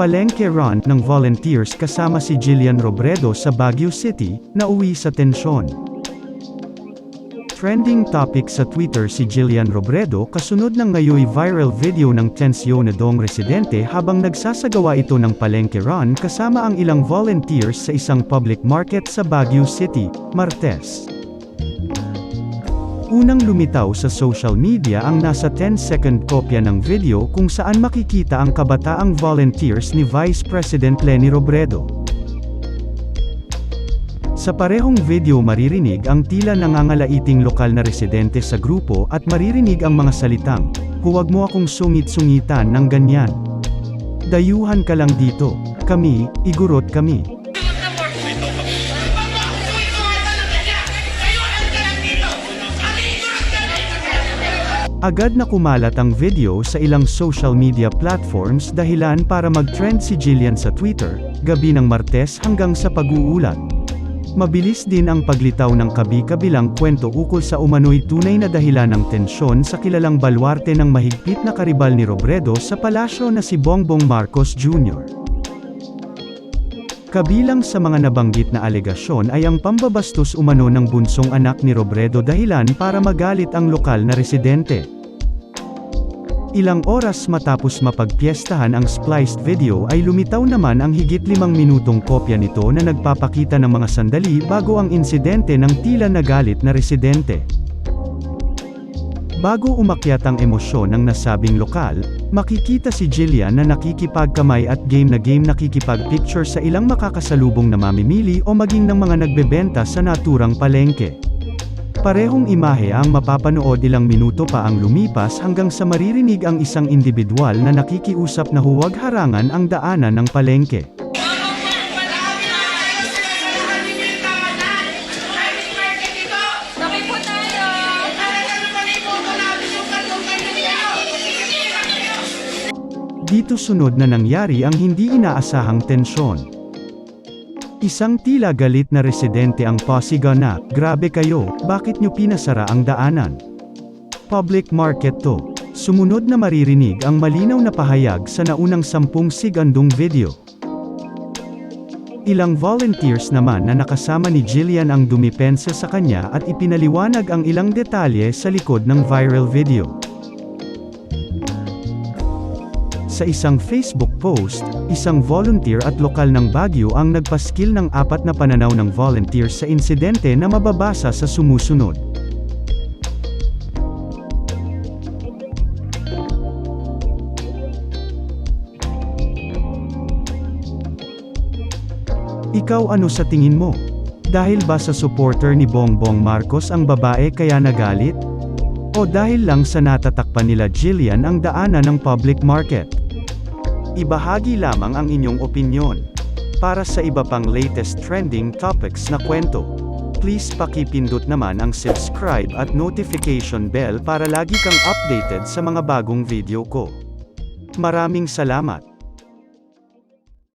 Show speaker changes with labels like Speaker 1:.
Speaker 1: Palengke run ng volunteers kasama si Jillian Robredo sa Baguio City, na uwi sa tensyon. Trending topic sa Twitter si Jillian Robredo kasunod ng ngayoy viral video ng tensyonadong residente habang nagsasagawa ito ng palengke run kasama ang ilang volunteers sa isang public market sa Baguio City, Martes. Unang lumitaw sa social media ang nasa 10-second kopya ng video kung saan makikita ang kabataang volunteers ni Vice President Leni Robredo. Sa parehong video maririnig ang tila nangangalaiting lokal na residente sa grupo at maririnig ang mga salitang, Huwag mo akong sungit-sungitan ng ganyan. Dayuhan ka lang dito, kami, igurot kami. Agad na kumalat ang video sa ilang social media platforms dahilan para mag-trend si Jillian sa Twitter, gabi ng Martes hanggang sa pag-uulat. Mabilis din ang paglitaw ng kabi-kabilang kwento ukol sa umano'y tunay na dahilan ng tensyon sa kilalang balwarte ng mahigpit na karibal ni Robredo sa palasyo na si Bongbong Marcos Jr. Kabilang sa mga nabanggit na alegasyon ay ang pambabastos umano ng bunsong anak ni Robredo dahilan para magalit ang lokal na residente. Ilang oras matapos mapagpiestahan ang spliced video ay lumitaw naman ang higit limang minutong kopya nito na nagpapakita ng mga sandali bago ang insidente ng tila nagalit na residente. Bago umakyat ang emosyon ng nasabing lokal, makikita si Jillian na nakikipagkamay at game na game nakikipag-picture sa ilang makakasalubong na mamimili o maging ng mga nagbebenta sa naturang palengke. Parehong imahe ang mapapanood ilang minuto pa ang lumipas hanggang sa maririnig ang isang individual na nakikiusap na huwag harangan ang daanan ng palengke. Dito sunod na nangyari ang hindi inaasahang tensyon. Isang tila galit na residente ang pasiga na, grabe kayo, bakit nyo pinasara ang daanan? Public market to. Sumunod na maririnig ang malinaw na pahayag sa naunang sampung sigandong video. Ilang volunteers naman na nakasama ni Jillian ang dumipensa sa kanya at ipinaliwanag ang ilang detalye sa likod ng viral video. Sa isang Facebook post, isang volunteer at lokal ng Baguio ang nagpaskil ng apat na pananaw ng volunteers sa insidente na mababasa sa sumusunod. Ikaw ano sa tingin mo? Dahil ba sa supporter ni Bongbong Marcos ang babae kaya nagalit? O dahil lang sa natatakpan nila Jillian ang daanan ng public market? Ibahagi lamang ang inyong opinyon. Para sa iba pang latest trending topics na kwento, please pakipindot naman ang subscribe at notification bell para lagi kang updated sa mga bagong video ko. Maraming salamat!